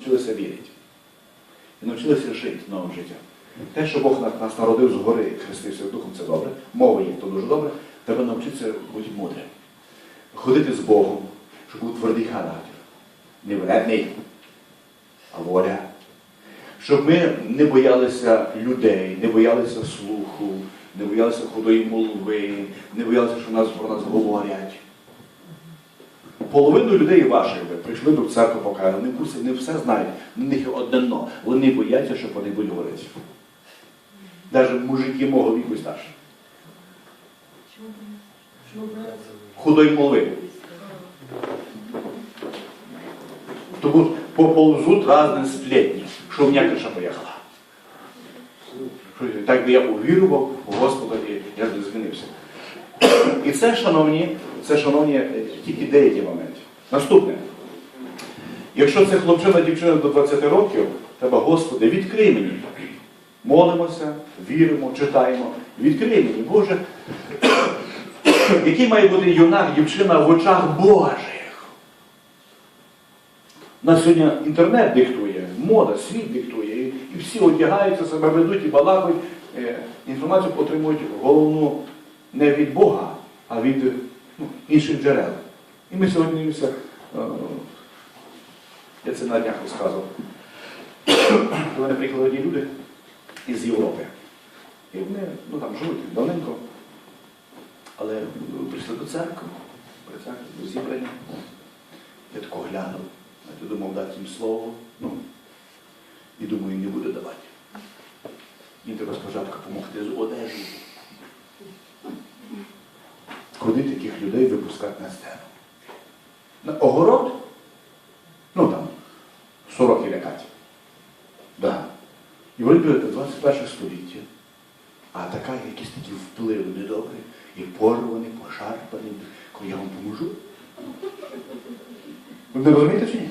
навчилися вірити. І навчилися жити новим життям. Те, що Бог нас народив згори, хрестився Духом, це добре. Мова є, то дуже добре. Треба навчитися бути мудрим. Ходити з Богом, щоб був твердий характер. Не вредний, а воля. Щоб ми не боялися людей, не боялися слуху, не боялися худої молви, не боялися, що нас про нас говорять. Половину людей ваших ви прийшли до церкви покаяли, вони в не все знають, на них одне но. Вони бояться, що вони будуть говорити. Навіть мужики мого віку і старші. Худої молви. Тому поползуть разні сплетні, що в мене криша поїхала. Так би я увірував у Господа і я б звинився. І це, шановні, це, шановні, тільки деякі моменти. Наступне. Якщо це хлопчина, дівчина до 20 років, треба, Господи, відкрий мені. Молимося, віримо, читаємо. Відкрий мені, Боже, який має бути юнак, дівчина в очах Божих. На сьогодні інтернет диктує, мода, світ диктує, і, і всі одягаються, себе ведуть і балакають, е, інформацію отримують головну не від Бога, а від ну, інших джерел. І ми сьогодні е, я це на днях розказував. До мене приїхали одні люди із Європи. І вони ну, там живуть давненько, але прийшли до церкви, при церкві, до зібрання. Я тако глянув, я думав дати їм слово, ну, і думаю, не буде давати. Їм треба спочатку допомогти з одежею. Куди таких людей випускати на сцену? На огород? Ну там, 40 і лякать. Да. І вони беруть 21 століття. А така якісь такі впливи недобрі, і порвані, пошарпані, коли я вам поможу. Ви не розумієте чи ні?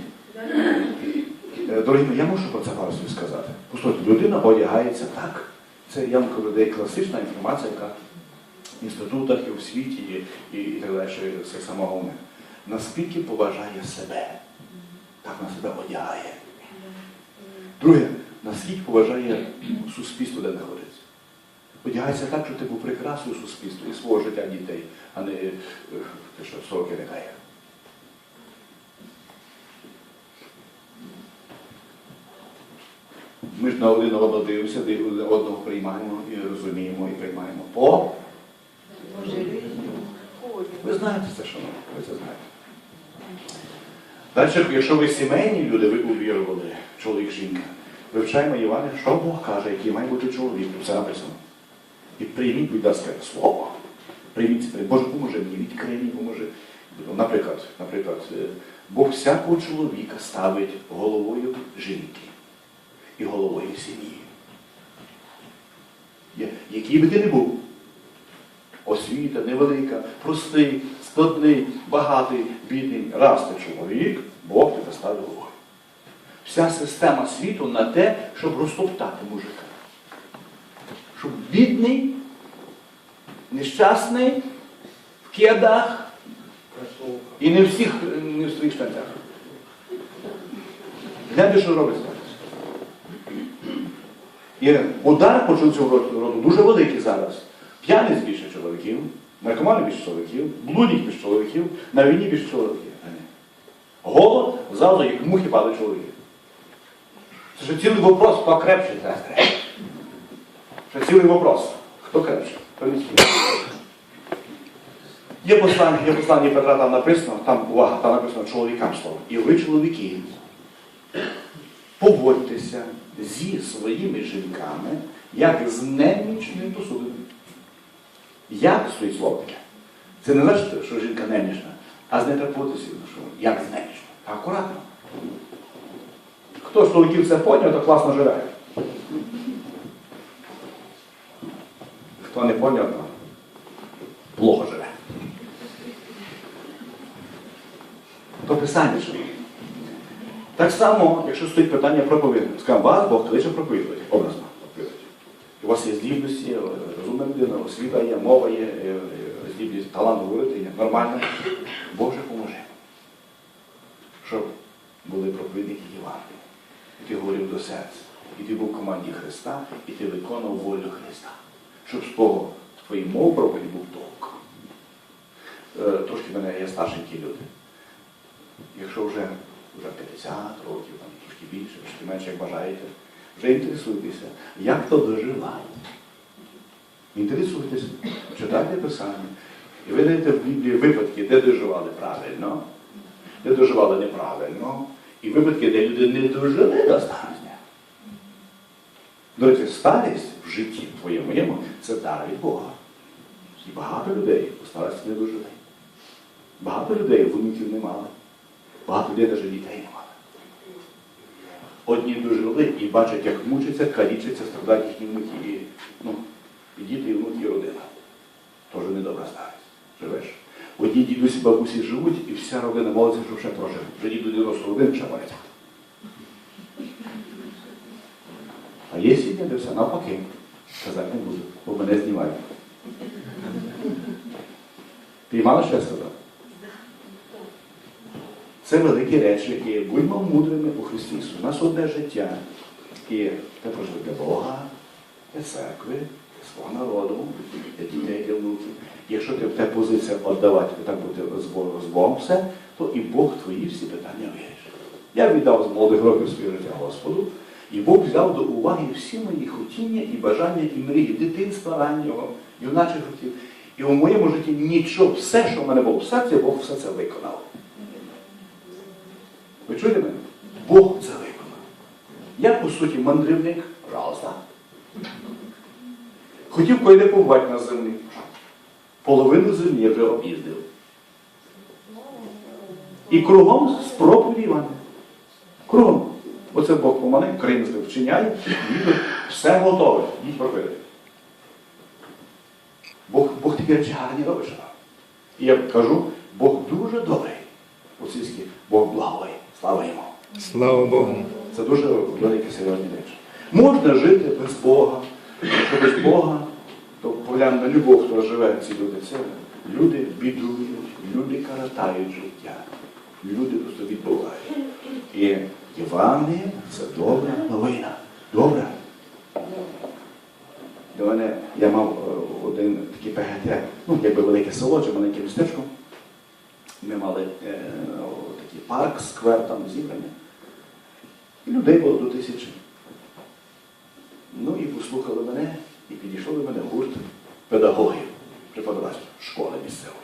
Е, Дорогі я можу про це пару слів сказати. Послухайте, людина одягається так. Це я вам кажу, де класична інформація, яка інститутах і в світі, і, і, і так далі, це саме головне. Наскільки поважає себе, так на себе одягає. Друге, наскільки поважає суспільство, де знаходиться. Одягається так, що ти був прекрасною суспільству і свого життя дітей, а не е, те, що 40 лягає. Ми ж на один одного дивимося, одного приймаємо і розуміємо, і приймаємо по. Ви знаєте це, шановні, ви це знаєте. Далі, якщо ви сімейні люди, ви увірували, чоловік, жінка, вивчаємо Івана, що Бог каже, який має бути чоловік, тут все написано. І прийміть, будь ласка, слово. Прийміть. Боже, поможе мені, відкрий мені, поможе. Наприклад, наприклад, е, Бог всякого чоловіка ставить головою жінки і головою сім'ї. Який би ти не був, освіта невелика, простий, складний, багатий, бідний, раз ти чоловік, Бог тебе ставить головою. Вся система світу на те, щоб розтоптати мужика. Щоб бідний, нещасний, в кедах і не всіх, не в своїх штанцях. Гляньте, що робиться. І удар по цьому роду дуже великий зараз. П'яниць більше чоловіків, наркоманів більше чоловіків, блудних більше чоловіків, на війні більше чоловіків. Голод завжди як мухи падають чоловіки. Це ще цілий вопрос, хто крепший треба. Цілий вопрос. Хто крепший? Є послання, є послання Петра, там написано, там увага, там написано чоловікам слово. І ви, чоловіки, поводьтеся зі своїми жінками, як з немічною посудиною. Як стоїть слово таке? Це не значить, що жінка немічна, а з нею треба поводитися, що як з немічною. А акуратно. Хто з чоловіків це поняв, то класно живе. Хто не поняв, то плохо живе. То писання що. Так само, якщо стоїть питання проповідання, скажімо, вас Бог кличе проповідувати, образно проповідувати. У вас є здібності, розумна людина, освіта є, мова є, е, е, здібність, талант говорити є, нормально. Боже поможе. Щоб були проповідники Євангелія. і ти говорив до серця, і ти був в команді Христа, і ти виконував волю Христа. Щоб з того з твоїх мов проповіді був толк. Е, Трошки мене є старшенькі люди. Якщо вже, вже 50 років, там, трошки більше, трошки менше, як бажаєте, вже інтересуйтеся, як то доживає. Інтересуйтесь, читайте Писання. І ви знайдете в Біблії випадки, де доживали правильно, де доживали неправильно, і випадки, де люди не дожили до старості. До речі, старість в житті твоєму це дар від Бога. І багато людей у старості не дожили. Багато людей внуків не мали. Багато людей навіть дітей не мали. Одні дожили і бачать, як мучаться, калічаться, страдають їхні внуки. Ну, і діти, і внуки, і родина. Тож недобра старість. Живеш. Одні дідусі, бабусі живуть, і вся родина молиться, щоб ще прожив. Вже діду 91 ще мають. А є сім'я, де все навпаки. Казати не буду, бо мене знімають. Піймали, що я сказав? Це великі речі, які будьмо мудрими у Христі. У нас одне життя. І те прожити для Бога, для церкви, свого народу, дітей, для внуків. Якщо ти в те позиція віддавати, так бути з Богом, все, то і Бог твої всі питання вирішить. Я віддав з молодих років своє життя Господу, і Бог взяв до уваги всі мої хотіння і бажання, і мрії, дитинства раннього, юначих років. І у моєму житті нічого, все, що в мене було в серці, Бог все це виконав. Ви чуєте мене? Бог це виконав. Я, по суті, мандрівник, пожалуйста. Хотів койде побувати на землі. Половину землі я вже об'їздив. І кругом з проповіді Івана. Кругом. Оце Бог помаленьку, країнство вчиняє, ніби все готове. Їдь проповідати. Бог, Бог такі речі гарні робить. що. І я кажу, Бог дуже добрий. Російський Бог благий. Слава йому. Слава Богу. Це дуже великі серйозні речі. Можна жити без Бога. Без Бога, поглянь на любов, хто живе ці люди. Це люди бідують, люди каратають життя. Люди просто відбувають. І Євангеліє це добра новина. Добра. До мене я мав е, один такий ПГТ, ну, якби велике село чи маленьке містечко. Ми мали е, такий парк, сквер там зібрання. І людей було до тисячі. Ну і послухали мене, і підійшов до мене гурт педагогів, преподавателів школи місцевої.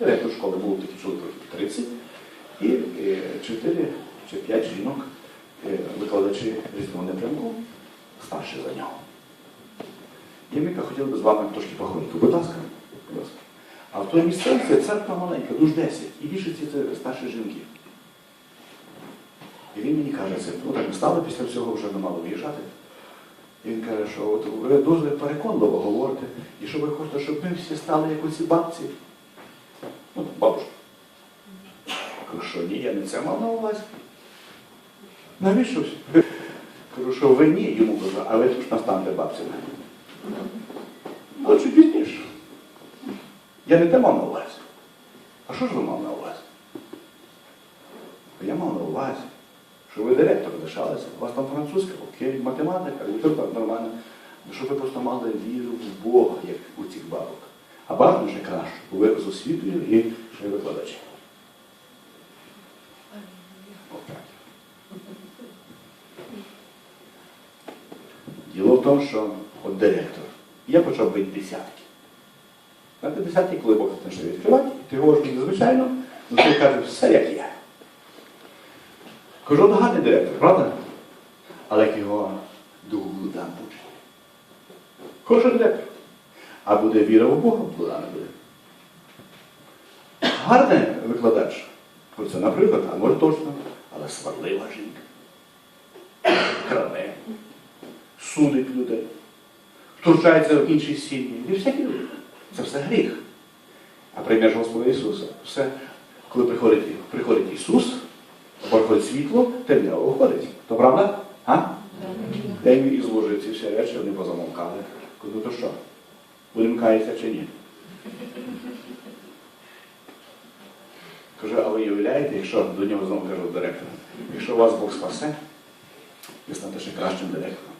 Директор школи був такий чоловік 30, і е, 4 чи 5 жінок, е, викладачі різного напрямку, старші за нього. І ми хотіли би з вами трошки поговорити. Будь ласка, будь ласка. А в той місцевці церква маленька, душ 10, і більшість це старші жінки. І він мені каже, це, ну так ми стали після цього вже не мало виїжджати. І він каже, що от ви дуже переконливо говорите, і що ви хочете, щоб ми всі стали як оці бабці. Ну, бабушка. Кажу, що ні, я не це мав на увазі. Навіщо? Кажу, що ви ні, йому кажу, а ви ж настанете бабцями. Ну, чуть пізніше. Я не те мав на увазі. А що ж ви мав на увазі? Я мав на увазі, що ви директор лишалися, у вас там французька, окей, математика, література нормально. Ну, Щоб ви просто мали віру в Бога, як у цих бабок. А бажано ще краще, бо ви з освітою і ще викладачі. Діло в тому, що от директор. Я почав бити десятки. На 50 коли Бог почне відкривати, ти говориш звичайно, ну ти каже, все як є. Кажу, ну гарний директор, правда? Але його духу блуда буде. Кожен директор. А буде віра в Бога, блуда не буде. Гарний викладач. Оце, наприклад, а може точно, але сварлива жінка. Кране, судить людей, втручається в інші сім'ї. І всякі люди. Це все гріх. А приймеш Господа Ісуса. Все, коли приходить, приходить Ісус, або світло, темрява уходить. То правда? А? Їм і зложив ці всі речі, вони позамовкали. Кажу, то що? Будемо чи ні? Кажу, а ви уявляєте, якщо до нього знову кажу директор, якщо вас Бог спасе, ви станете ще кращим директором,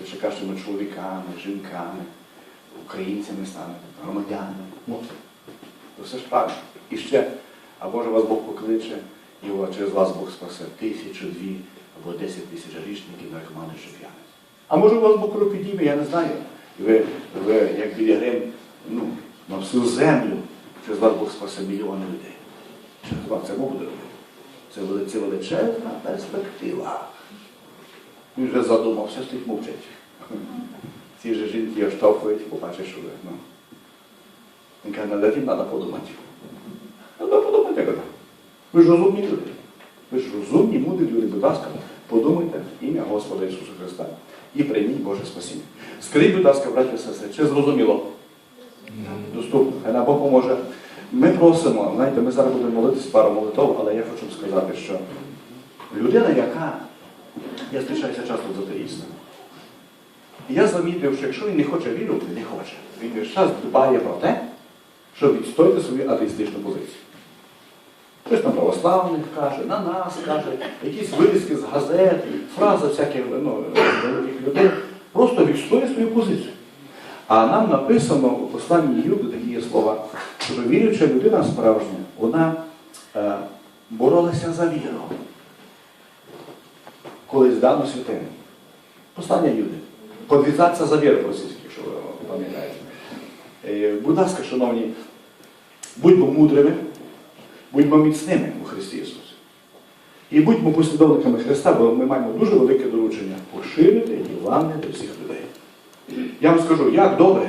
ви ще кращими чоловіками, жінками, українцями станете, громадянами. То все ж правильно. І ще, а може вас Бог покличе, і через вас Бог спасе тисячу, дві або десять тисяч грішників, наркоманів чи п'яниць. А може у вас Бог руку підійме, я не знаю. І ви, ви як білягрим, ну, на всю землю, через вас Бог спасе мільйони людей. Через вас це Бог буде робити. Це, це величезна перспектива. Він вже задумався, стоїть мовчить. Ці ж жінки оштовхують, побачиш, що ви. Ну. Він каже, над цим треба подумати. Ви ж розумні люди. Ви ж розумні, мудрі люди, будь ласка, подумайте ім'я Господа Ісуса Христа і прийміть Боже спасіння. Скажіть, будь ласка, браті сестри, чи зрозуміло? Доступно, хай нам Бог поможе. Ми просимо, знаєте, ми зараз будемо молитися пару молитов, але я хочу сказати, що людина, яка, я зустрічаюся часто з атеїстами, я замітив, що якщо він не хоче вірувати, не хоче. Він весь час дбає про те, щоб відстояти свою атеїстичну позицію. Хтось на православних каже, на нас каже, якісь вирізки з газет, фрази всяких ну, великих людей. Просто відстоює свою позицію. А нам написано у посланні Юди такі слова, що віруюча людина справжня, вона е, боролася за віру. Колись дано святим. Послання Юди. Подвізатися за віру російську, якщо ви пам'ятаєте. Е, Будь ласка, шановні, будьмо мудрими, будьмо міцними у Христі Ісусі. І будьмо послідовниками Христа, бо ми маємо дуже велике доручення поширити Євангеліє до всіх людей. Я вам скажу, як добре,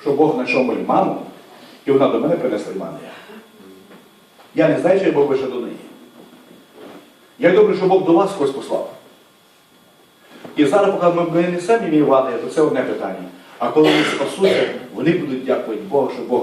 що Бог знайшов мою маму, і вона до мене принесла Євангелія. Я не знаю, чи Бог вийшов до неї. Як добре, що Бог до вас когось послав. І зараз, поки ми не самі Євангелія, то це одне питання. А коли вони спасуться, вони будуть дякувати Богу, що Бог